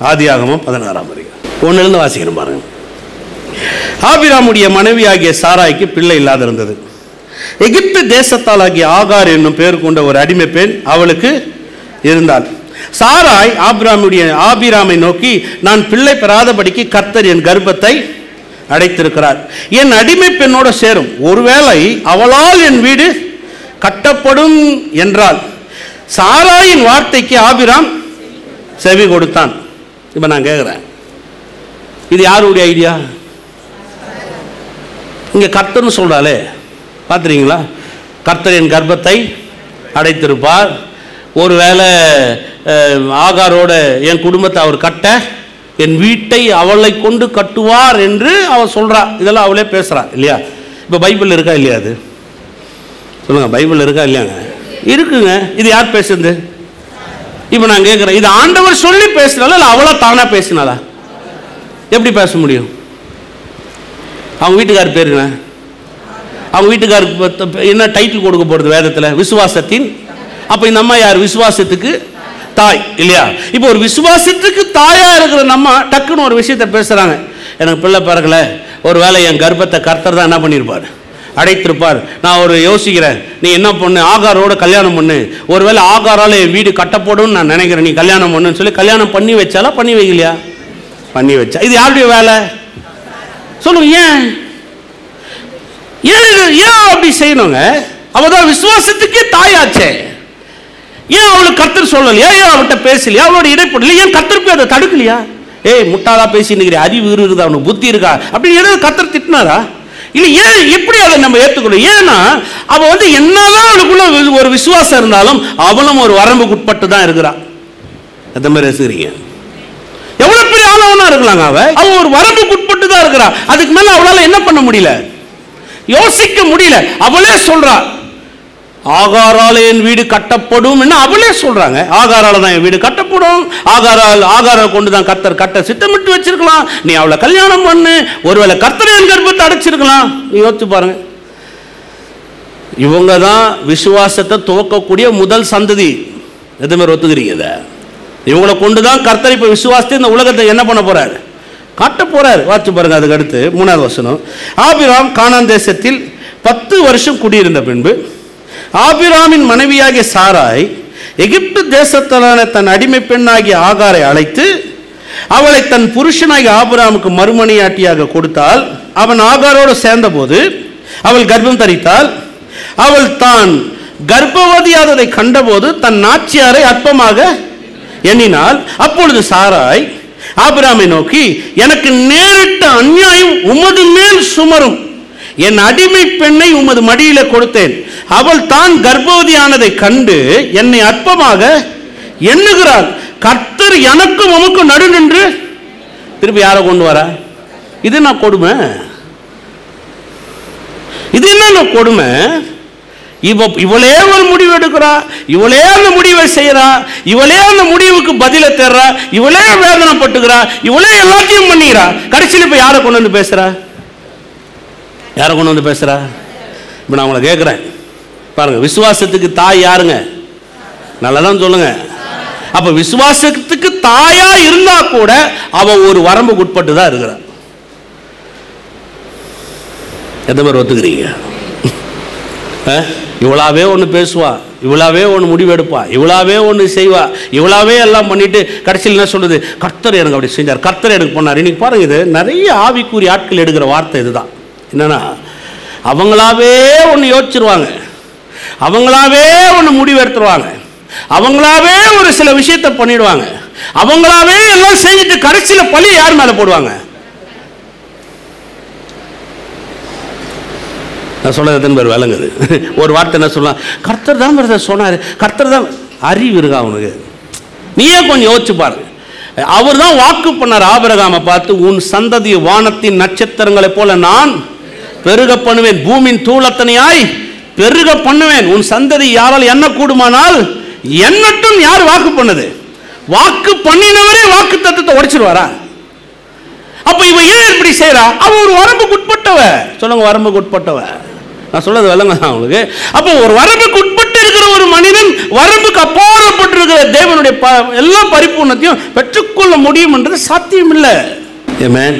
ஆதியாகமம் பதினாறாம் அதிகாரம். ஒன்றுலேருந்து வாசிக்கிறோம் பாருங்க. ஆபிராமுடைய மனைவியாகிய சாராய்க்கு பிள்ளை இல்லாதிருந்தது. எகிப்து தேசத்தாலாகிய ஆகார் என்னும் பெயர் கொண்ட ஒரு அடிமை பெண் அவளுக்கு இருந்தாள். சாராய் ஆபிராமுடைய ஆபிராமை நோக்கி நான் பிள்ளை பெறாதபடிக்கு கர்த்தர் என் கர்ப்பத்தை அடைத்திருக்கிறார். என் அடிமை பெண்ணோட சேரும். ஒருவேளை அவளால் என் வீடு கட்டப்படும் என்றால் சாராயின் வார்த்தைக்கு ஆபிராம் செவி கொடுத்தான். இப்போ நான் கேட்குறேன் இது யாருடைய ஐடியா இங்கே கர்த்தர்னு சொல்கிறாளே பார்த்துறீங்களா கர்த்தர் என் கர்ப்பத்தை அடைத்திருப்பார். ஒருவேளை ஆகாரோட என் குடும்பத்தை அவர் கட்ட என் வீட்டை அவளை கொண்டு கட்டுவார் என்று அவள் சொல்கிறா இதெல்லாம் அவளே பேசுகிறா இல்லையா? இப்போ பைபிள் இருக்கா இல்லையா அது? சொல்லுங்கள் பைபிள் இருக்கா இல்லையாங்க? இருக்குங்க. இது யார் பேசுறது? இப்போ நான் கேட்குறேன் இது ஆண்டவர் சொல்லி பேசினாலும் இல்லை அவ்வளோ தானாக பேசினாலா? எப்படி பேச முடியும்? அவங்க வீட்டுக்கார் பேர் என்ன? அவங்க வீட்டுக்காருக்கு என்ன டைட்டில் கொடுக்க போகிறது வேதத்தில்? விசுவாசத்தின். அப்போ இந்த அம்மா யார்? விசுவாசத்துக்கு தாய் இல்லையா? இப்போ ஒரு விசுவாசத்துக்கு தாயாக இருக்கிற நம்ம டக்குன்னு ஒரு விஷயத்தை பேசுகிறாங்க எனக்கு பிள்ளை பிறகுல ஒரு வேளை என் கர்ப்பத்தை கர்த்தர் தான் என்ன பண்ணியிருப்பார் அடைத்திருப்பார். நான் ஒரு யோசிக்கிறேன். நீ என்ன பண்ணு? ஆகாரோட கல்யாணம் பண்ணு. ஒருவேளை ஆகாரால் என் வீடு கட்டப்படும்னு நான் நினைக்கிறேன். நீ கல்யாணம் பண்ணுன்னு சொல்லி கல்யாணம் பண்ணி வச்சாலா பண்ணி வைக்கலையா? பண்ணி வச்சா. இது யாருடைய வேலை? சொல்லுங்க ஏன்? ஏன் ஏன் அப்படி செய்யணுங்க? அவள் தான் விசுவாசத்துக்கே தாயாச்சே. ஏன் அவளுக்கு கத்தர் சொல்லலையா? ஏன் அவள்கிட்ட பேசலையா? அவளோட இடைப்படல ஏன் கர்த்தர் போய் அதை தடுக்கலையா? ஏய் முட்டாளா பேசினுக்கிற அறிவு இருக்கா அவனுக்கு புத்தி இருக்கா? அப்படின்னு ஏதாவது கத்தர் திட்டினாரா? இல்லை ஏன் எப்படி அதை நம்ம ஏற்றுக்கணும் ஏன்னா அவள் வந்து என்னதான் அவளுக்குள்ள ஒரு விசுவாசம் இருந்தாலும் அவளும் ஒரு வரம்புக்கு உட்பட்டு தான் இருக்கிறான் அந்த மாதிரி ரசிக்கிறீங்க? எவ்வளோ பெரிய ஆளவனாக இருக்கலாங்க அவள் அவள் ஒரு வரம்புக்கு உட்பட்டு தான் இருக்கிறான் அதுக்கு மேலே அவளால் என்ன பண்ண முடியல? யோசிக்க முடியல. அவளே சொல்கிறான் ஆகாரால என் வீடு கட்டப்படும் அவளே சொல்றாங்க. ஆகாரால தான் என் வீடு கட்டப்படும். ஆகாரால் ஆகாரால் கொண்டு தான் கர்த்தர் கட்ட சித்தமிட்டு வச்சிருக்கலாம். நீ அவளை கல்யாணம் பண்ணு. ஒருவேளை கர்த்தரை என் கர்ப்பத்தை அடைச்சிருக்கலாம். நீ யோசிச்சு பாருங்க. இவங்க தான் விசுவாசத்தை துவக்கக்கூடிய முதல் சந்ததி. எதுமாரி ஒத்துக்கிறீங்க இதை? இவங்களை கொண்டு தான் கர்த்தர் இப்போ விசுவாசத்தை இந்த உலகத்தை என்ன பண்ண போகிறாரு காட்ட போறாரு. வாட்சி பாருங்க அதுக்கு அடுத்து மூணாவது வசனம். ஆபிராம் காணாந்தேசத்தில் பத்து வருஷம் குடியிருந்த பின்பு ஆபிராமின் மனைவியாகிய சாராய் எகிப்து தேசத்தலான தன் அடிமை பெண்ணாகிய ஆகாரை அழைத்து அவளை தன் புருஷனாகிய ஆபிராமுக்கு மறுமணியாட்டியாக கொடுத்தால் அவன் ஆகாரோடு சேர்ந்தபோது அவள் கர்ப்பம் தரித்தாள் அவள் தான் கர்ப்பவதியாததை கண்டபோது தன் நாச்சியாரை அற்பமாக எண்ணினாள். அப்பொழுது சாராய் ஆபிராமை நோக்கி எனக்கு நேரிட்ட அநியாயம் உமது மேல் சுமரும். என் அடிமை பெண்ணை உமது மடியில கொடுத்தேன். அவள் தான் கர்ப்பவதியானதை கண்டு என்னை அற்பமாக எண்ணுகிறாள். கர்த்தர் எனக்கும் உமக்கும் நடு நின்று. திருப்பி யாரை கொண்டு வர? இது நான் கொடுமை? இது என்ன கொடுமை? இவ இவளே ஒரு முடிவு எடுக்கிறா. இவளே அந்த முடிவை செய்யறா. இவளே அந்த முடிவுக்கு பதிலை தர்றா. இவளே வேதனைப்பட்டுக்கிறா இவளே எல்லாத்தையும் பண்ணிக்கிறா. கடைசியில் இப்போ யாரை கொண்டு வந்து பேசுறா? யாரை கொண்டு வந்து பேசுகிறா இப்போ நான் உங்களை கேட்குறேன் பாருங்கள் விசுவாசத்துக்கு தாய் யாருங்க? நல்லதான் சொல்லுங்க. அப்போ விசுவாசத்துக்கு தாயாக இருந்தா கூட அவ ஒரு வரம்புக்கு உட்பட்டு தான் இருக்கிறா. எந்த மாதிரி ஒத்துக்கிறீங்க? இவ்வளாவே ஒன்று பேசுவா இவ்வளாவே ஒன்று முடிவெடுப்பா இவ்வளாவே ஒன்று செய்வா இவ்வளாவே எல்லாம் பண்ணிட்டு கடைசியில் என்ன சொல்லுது கர்த்தர் எனக்கு அப்படி செஞ்சார். கர்த்தர் எனக்கு பண்ணார். இன்னைக்கு பாருங்க இது நிறைய ஆவிக்குரிய ஆட்கள் எடுக்கிற வார்த்தை இதுதான். என்னன்னா அவங்களாவே ஒன்று யோசிச்சிருவாங்க. அவங்களாவே ஒன்று முடிவெடுத்துருவாங்க. அவங்களாவே ஒரு சில விஷயத்தை பண்ணிடுவாங்க. அவங்களாவே எல்லாம் செஞ்சுட்டு கடைசியில் பழி யார் மேலே போடுவாங்க? நான் சொல்றது எத்தனை பேர் விளங்குது? ஒரு வார்த்தை என்ன சொல்லலாம்? கர்த்தர் தான் பிரதர் சொன்னார். கர்த்தர் தான் அறிவு இருக்கா அவனுக்கு நீயே கொஞ்சம் யோசிச்சு பாரு. அவர் தான் வாக்கு பண்ணார் ஆபரகாமை பார்த்து உன் சந்ததி வானத்தின் நட்சத்திரங்களைப் போல நான் பெருக பண்ணுவேன். பூமியின் தூளத்தனையாய் பெருக பண்ணுவேன். உன் சந்ததி யாரால் என்ன கூடுமானால் என்னட்டும் யார் வாக்கு பண்ணது? வாக்கு பண்ணினவரே வாக்கு தத்துவத்தை உடைச்சிருவாரா? அப்ப இவ ஏன் இப்படி செய்யறா அவ ஒரு வரம்புக்கு உட்பட்டவ சொல்லுங்க வரம்புக்கு உட்பட்டவ நான் சொல்றது விளங்க அவங்களுக்கு அப்போ ஒரு வரம்புக்கு உட்பட்டு இருக்கிற ஒரு மனிதன் வரம்புக்கு அப்பாற்பட்டு இருக்கிற தேவனுடைய ப எல்லா பரிபூர்ணத்தையும் பெற்றுக்கொள்ள முடியும்ன்றது சாத்தியம் இல்லை ஏமேன்